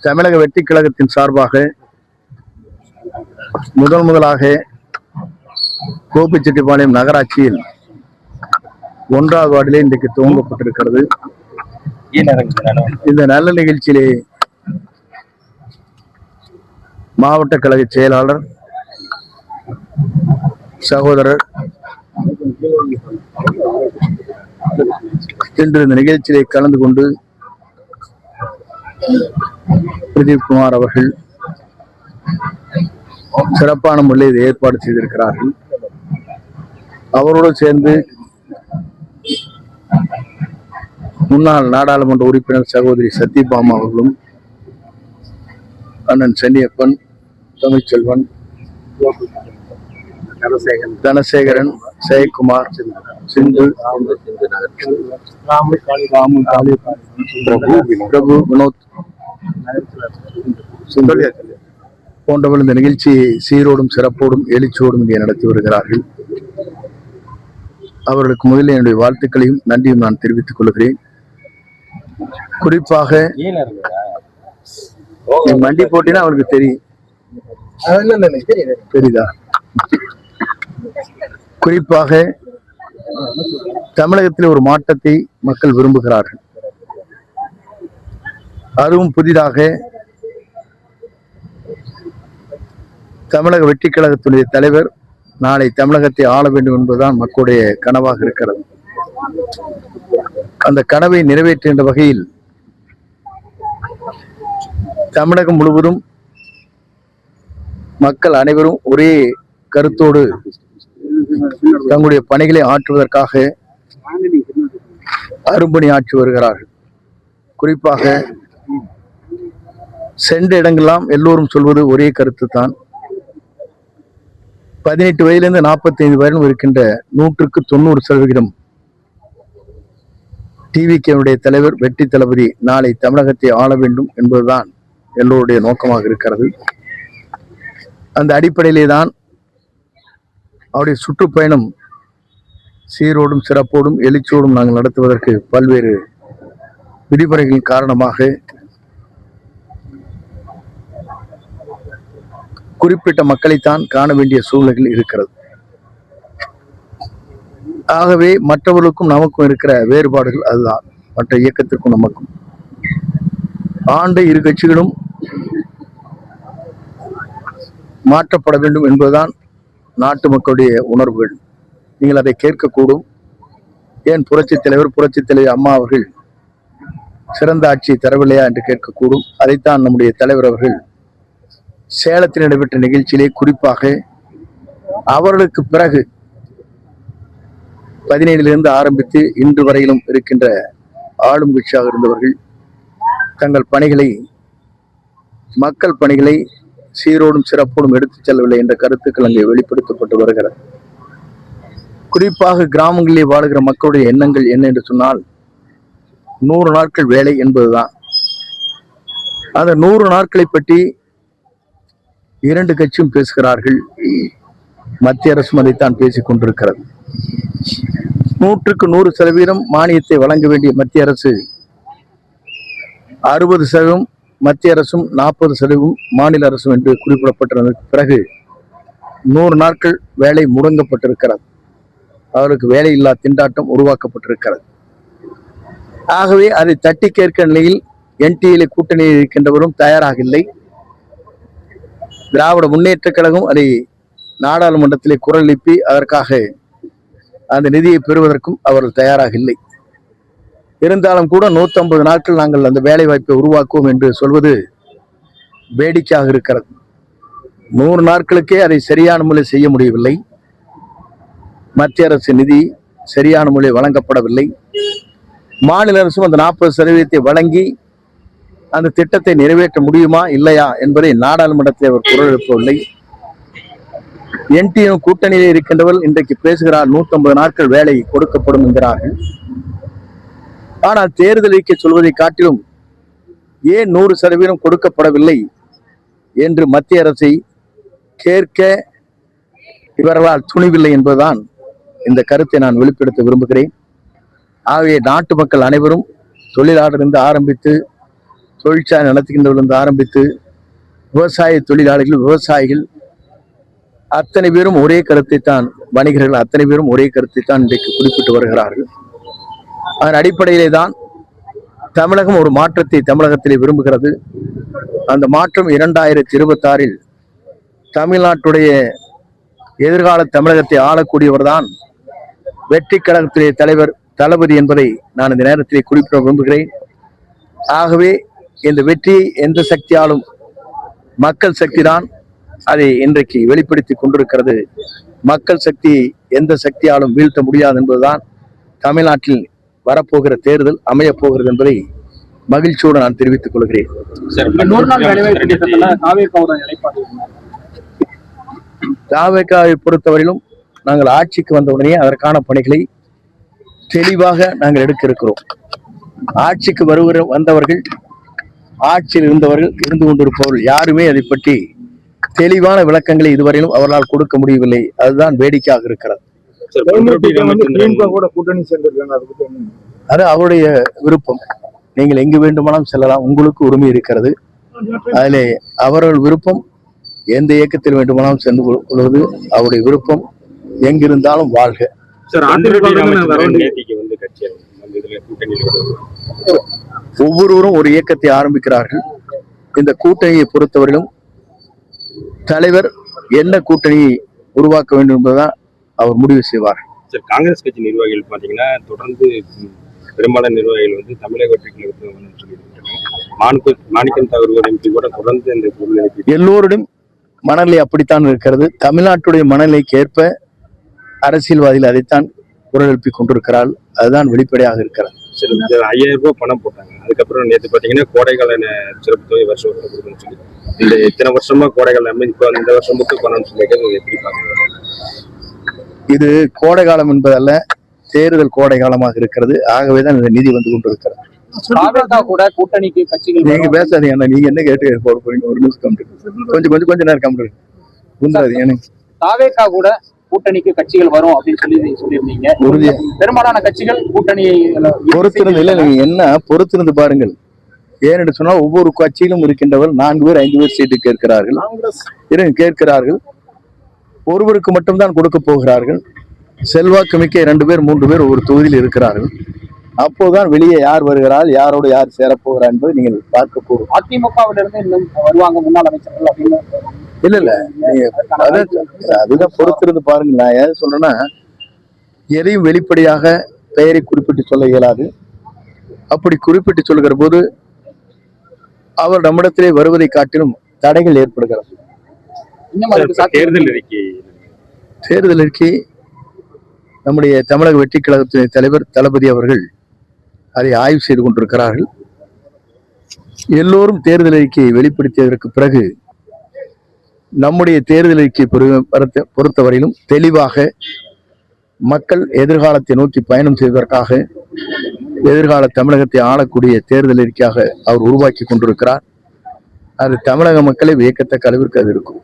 தமிழக வெற்றி கழகத்தின் சார்பாக முதல் முதலாக கோபிச்செட்டிப்பாளையம் நகராட்சியில் ஒன்றாவது வார்டிலே இன்றைக்கு துவங்கப்பட்டிருக்கிறது. இந்த நல்ல நிகழ்ச்சியிலே மாவட்ட கழக செயலாளர் சகோதரர் இன்று இந்த நிகழ்ச்சியிலே கலந்து கொண்டு பிரதீப் குமார் அவர்கள் சிறப்பான முறையில் இதை ஏற்பாடு செய்திருக்கிறார்கள். அவரோடு சேர்ந்து முன்னாள் நாடாளுமன்ற உறுப்பினர் சகோதரி சத்யபாமா அவர்களும் அண்ணன் சென்னியப்பன் தமிழ்ச்செல்வன் தனசேகரன். ஜெயக்குமார் சிந்து ராமு காளி பிரபு வினோத். போன்றவர்கள் இந்த நிகழ்ச்சியை சீரோடும் சிறப்போடும் எழுச்சியோடும் இங்கே நடத்தி வருகிறார்கள். அவர்களுக்கு முதலில் என்னுடைய வாழ்த்துக்களையும் நன்றியும் நான் தெரிவித்துக் கொள்கிறேன். குறிப்பாக மண்டி போட்டினா அவருக்கு தெரியும். தெரியுதா? குறிப்பாக தமிழகத்தில் ஒரு மாற்றத்தை மக்கள் விரும்புகிறார்கள். அதுவும் புதிதாக தமிழக வெற்றி கழகத்துடைய தலைவர் நாளை தமிழகத்தை ஆள வேண்டும் என்பதுதான் மக்களுடைய கனவாக இருக்கிறது. அந்த கனவை நிறைவேற்றுகின்ற வகையில் தமிழகம் முழுவதும் மக்கள் அனைவரும் ஒரே கருத்தோடு தங்களுடைய பணிகளை ஆற்றுவதற்காக அரும்பணி ஆற்றி வருகிறார்கள். குறிப்பாக சென்ற இடங்கள்லாம் எல்லோரும் சொல்வது ஒரே கருத்து தான் பதினெட்டு வயதிலிருந்து நாற்பத்தி ஐந்து வரையிலும் இருக்கின்ற நூற்றுக்கு தொண்ணூறு சதவிகிதம் டிவிகேனுடைய தலைவர் வெற்றி தளபதி நாளை தமிழகத்தை ஆள வேண்டும் என்பதுதான் எல்லோருடைய நோக்கமாக இருக்கிறது. அந்த அடிப்படையிலே தான் அவருடைய சுற்றுப்பயணம் சீரோடும் சிறப்போடும் எழுச்சியோடும் நாங்கள் நடத்துவதற்கு பல்வேறு விதிமுறைகளின் காரணமாக குறிப்பிட்ட மக்களைத்தான் காண வேண்டிய சூழ்நிலைகள் இருக்கிறது. ஆகவே மற்றவர்களுக்கும் நமக்கும் இருக்கிற வேறுபாடுகள் அதுதான். மற்ற இயக்கத்திற்கும் நமக்கும். ஆண்டு இரு கட்சிகளும் மாற்றப்பட வேண்டும் என்பதுதான் நாட்டு மக்களுடைய உணர்வுகள். நீங்கள் அதை கேட்கக்கூடும். ஏன் புரட்சி தலைவர் புரட்சித் தலைவர் அம்மா அவர்கள் சிறந்த ஆட்சி தரவில்லையா என்று கேட்கக்கூடும். அதைத்தான் நம்முடைய தலைவர் அவர்கள் சேலத்தில் நடைபெற்ற நிகழ்ச்சியிலே குறிப்பாக அவர்களுக்கு பிறகு பதினேழிலிருந்து ஆரம்பித்து இன்று வரையிலும் இருக்கின்ற ஆளும் கட்சியாக இருந்தவர்கள் தங்கள் பணிகளை மக்கள் பணிகளை சீரோடும் சிறப்போடும் எடுத்துச் செல்லவில்லை என்ற கருத்துக்கள் அங்கே வெளிப்படுத்தப்பட்டு வருகிறது. குறிப்பாக கிராமங்களிலே வாழுகிற மக்களுடைய எண்ணங்கள் என்ன என்று சொன்னால் நூறு நாட்கள் வேலை என்பதுதான். அந்த நூறு நாட்களை பற்றி இரண்டு கட்சியும் பேசுகிறார்கள். மத்திய அரசும் அதைத்தான் பேசிக் கொண்டிருக்கிறது. நூற்றுக்கு நூறு சதவீதம் மானியத்தை வழங்க வேண்டிய மத்திய அரசு அறுபது சதவீதம் மத்திய அரசும் நாற்பது சதவீதம் மாநில அரசும் என்று குறிப்பிடப்பட்டிருந்த பிறகு நூறு நாட்கள் வேலை முடங்கப்பட்டிருக்கிறது. அவருக்கு வேலையில்லா திண்டாட்டம் உருவாக்கப்பட்டிருக்கிறது. ஆகவே அதை தட்டி கேட்க நிலையில் என்டிஏ கூட்டணியில் இருக்கின்றவரும் தயாராக இல்லை. திராவிட முன்னேற்றக் கழகம் அதை நாடாளுமன்றத்திலே குரல் எழுப்பி அதற்காக அந்த நிதியை பெறுவதற்கும் அவர்கள் தயாராக இல்லை. இருந்தாலும் கூட 150 நாட்கள் நாங்கள் அந்த வேலை வாய்ப்பை உருவாக்குவோம் என்று சொல்வது வேடிக்கையாக இருக்கிறது. நூறு நாட்களுக்கே அதை சரியான முறை செய்ய முடியவில்லை. மத்திய அரசு நிதி சரியான முறை வழங்கப்படவில்லை. மாநில அரசும் அந்த நாற்பது சதவீதத்தை வழங்கி அந்த திட்டத்தை நிறைவேற்ற முடியுமா இல்லையா என்பதை நாடாளுமன்றத்தில் அவர் குரல் எழுப்பவில்லை. என்டிஎம் கூட்டணியில் இருக்கின்றவர்கள் இன்றைக்கு பேசுகிறார் 150 நாட்கள் வேலை கொடுக்கப்படும் என்கிறார்கள். ஆனால் தேர்தல் அறிக்கை சொல்வதை காட்டிலும் ஏன் நூறு சதவீதம் கொடுக்கப்படவில்லை என்று மத்திய அரசை கேட்க இவர்களால் துணிவில்லை என்பதுதான் இந்த கருத்தை நான் வெளிப்படுத்த விரும்புகிறேன். ஆகவே நாட்டு மக்கள் அனைவரும் தொழிலாளரிலிருந்து ஆரம்பித்து தொழிற்சாலை நடத்துகின்றவர்களிருந்து ஆரம்பித்து விவசாய தொழிலாளிகள் விவசாயிகள் அத்தனை பேரும் ஒரே கருத்தை தான் வணிகர்கள் அத்தனை பேரும் ஒரே கருத்தை தான் இன்றைக்கு குறிப்பிட்டு வருகிறார்கள். அதன் அடிப்படையிலே தான் தமிழகம் ஒரு மாற்றத்தை தமிழகத்திலே விரும்புகிறது. அந்த மாற்றம் இரண்டாயிரத்தி இருபத்தாறில் தமிழ்நாட்டுடைய எதிர்கால தமிழகத்தை ஆளக்கூடியவர் தான் வெற்றி கழகத்திலே தலைவர் தளபதி என்பதை நான் இந்த நேரத்திலே குறிப்பிட விரும்புகிறேன். ஆகவே இந்த வெற்றியை எந்த சக்தியாலும் மக்கள் சக்தி தான் அதை இன்றைக்கு வெளிப்படுத்தி கொண்டிருக்கிறது. மக்கள் சக்தி எந்த சக்தியாலும் வீழ்த்த முடியாது என்பதுதான் தமிழ்நாட்டில் வரப்போகிற தேர்தல் அமையப் போகிறது என்பதை மகிழ்ச்சியோடு நான் தெரிவித்துக் கொள்கிறேன்? தாவேக்காவை பொறுத்தவரையிலும் நாங்கள் ஆட்சிக்கு வந்தவுடனே அதற்கான பணிகளை தெளிவாக நாங்கள் எடுக்க இருக்கிறோம். ஆட்சிக்கு வருகிற வந்தவர்கள் ஆட்சியில் இருந்தவர்கள் இருந்து கொண்டிருப்பவர்கள் யாருமே அதை பற்றி தெளிவான விளக்கங்களை இதுவரையிலும் அவர்களால் கொடுக்க முடியவில்லை. அதுதான் வேடிக்கையாக இருக்கிறது. கூட கூட்டணி சேர்ந்திருக்காங்க அதை பத்தி என்ன? அது அவருடைய விருப்பம். நீங்கள் எங்கு வேண்டுமானாலும் செல்லலாம் உங்களுக்கு உரிமை இருக்கிறது. அதிலே அவர்கள் விருப்பம் எந்த இயக்கத்தில் வேண்டுமானாலும் சென்று கொள்- கொள்வது அவருடைய விருப்பம். எங்கிருந்தாலும் வாழ்க. ஒவ்வொருவரும் ஒரு இயக்கத்தை ஆரம்பிக்கிறார்கள். இந்த கூட்டணியை பொறுத்தவரையிலும் தலைவர் என்ன கூட்டணியை உருவாக்க வேண்டும் என்பதுதான் அவர் முடிவு செய்வார். சார் காங்கிரஸ் கட்சி நிர்வாகிகள் பாத்தீங்கன்னா தொடர்ந்து பெரும்பாலான நிர்வாகிகள் வந்து தமிழக வெற்றி கழகத்தில் மாணிக்கம் தவறுவர் எம்பி கூட தொடர்ந்து இந்த சூழ்நிலைக்கு எல்லோருடைய மனநிலை அப்படித்தான் இருக்கிறது. தமிழ்நாட்டுடைய மனநிலைக்கு ஏற்ப அரசியல்வாதிகள் அதைத்தான் குரல் எழுப்பி கொண்டிருக்கிறார்கள். அதுதான் வெளிப்படையாக இருக்கிறது. சார் ஐயாயிரம் ரூபாய் பணம் போட்டாங்க. அதுக்கப்புறம் நேற்று பாத்தீங்கன்னா கோடைக்கால சிறப்பு தொகை வருஷம் வருஷம் கொடுக்கணும்னு சொல்லி. இந்த இத்தனை வருஷமா கோடைக்கால இப்போ இந்த வருஷம் மட்டும் பணம்னு சொல்லிட்டு எப்படி பாக்குறீங்க இது கோடை காலம் என்பதல்ல தேர்தல் கோடை காலமாக இருக்கிறது. ஆகவேதான் இந்த நிதி வந்து கொண்டிருக்கிறது. கூட கூட்டணிக்கு கட்சிகள் நீங்க. பேசாதீங்க அண்ணா. நீங்க என்ன கேட்டு போட போறீங்க? ஒரு நிமிஷம் கம்ப்ளீட் கொஞ்சம் கொஞ்சம் கொஞ்சம் நேரம் கம்ப்ளீட் குந்தாது எனக்கு தாவேக்கா கூட கூட்டணிக்கு கட்சிகள் வரும் அப்படின்னு சொல்லி சொல்லியிருந்தீங்க. உறுதியா. பெரும்பாலான கட்சிகள் கூட்டணி பொறுத்திருந்து இல்லை நீங்க என்ன பொறுத்திருந்து பாருங்கள். ஏனென்று சொன்னால் ஒவ்வொரு கட்சியிலும் இருக்கின்றவர் நான்கு பேர் ஐந்து பேர் சீட்டு கேட்கிறார்கள். இருங்க கேட்கிறார்கள். ஒருவருக்கு மட்டும்தான் கொடுக்க போகிறார்கள். செல்வாக்கு மிக்க இரண்டு பேர் மூன்று பேர் ஒவ்வொரு தொகுதியில் இருக்கிறார்கள். அப்போதுதான் வெளியே யார் வருகிறார் யாரோடு யார் சேரப்போகிறார் என்பதை நீங்கள் பார்க்க போகிறோம். அதிமுகவில இருந்து இன்னும் வருவாங்க முன்னாள் அமைச்சர்கள் அப்படின்னு இல்ல இல்ல. அதுதான் பொறுத்திருந்து பாருங்க. நான் ஏன் சொல்றேன்னா எதையும் வெளிப்படையாக பெயரை குறிப்பிட்டு சொல்ல இயலாது. அப்படி குறிப்பிட்டு சொல்லுகிற போது அவர் நம்மிடத்திலே வருவதை காட்டிலும் தடைகள் ஏற்படுகிறது. தேர்தல் அறிக்கை தேர்தலிற்கு நம்முடைய தமிழக வெற்றி கழகத்தின் தலைவர் தளபதி அவர்கள் அதை ஆய்வு செய்து கொண்டிருக்கிறார்கள். எல்லோரும் தேர்தல் அறிக்கையை வெளிப்படுத்தியதற்கு பிறகு நம்முடைய தேர்தல் அறிக்கை பொறுத்தவரையிலும் தெளிவாக மக்கள் எதிர்காலத்தை நோக்கி பயணம் செய்வதற்காக எதிர்கால தமிழகத்தை ஆளக்கூடிய தேர்தல் அறிக்கையாக அவர் உருவாக்கி கொண்டிருக்கிறார். அது தமிழக மக்களை வியக்கத்தக்க அளவிற்கு அது இருக்கும்.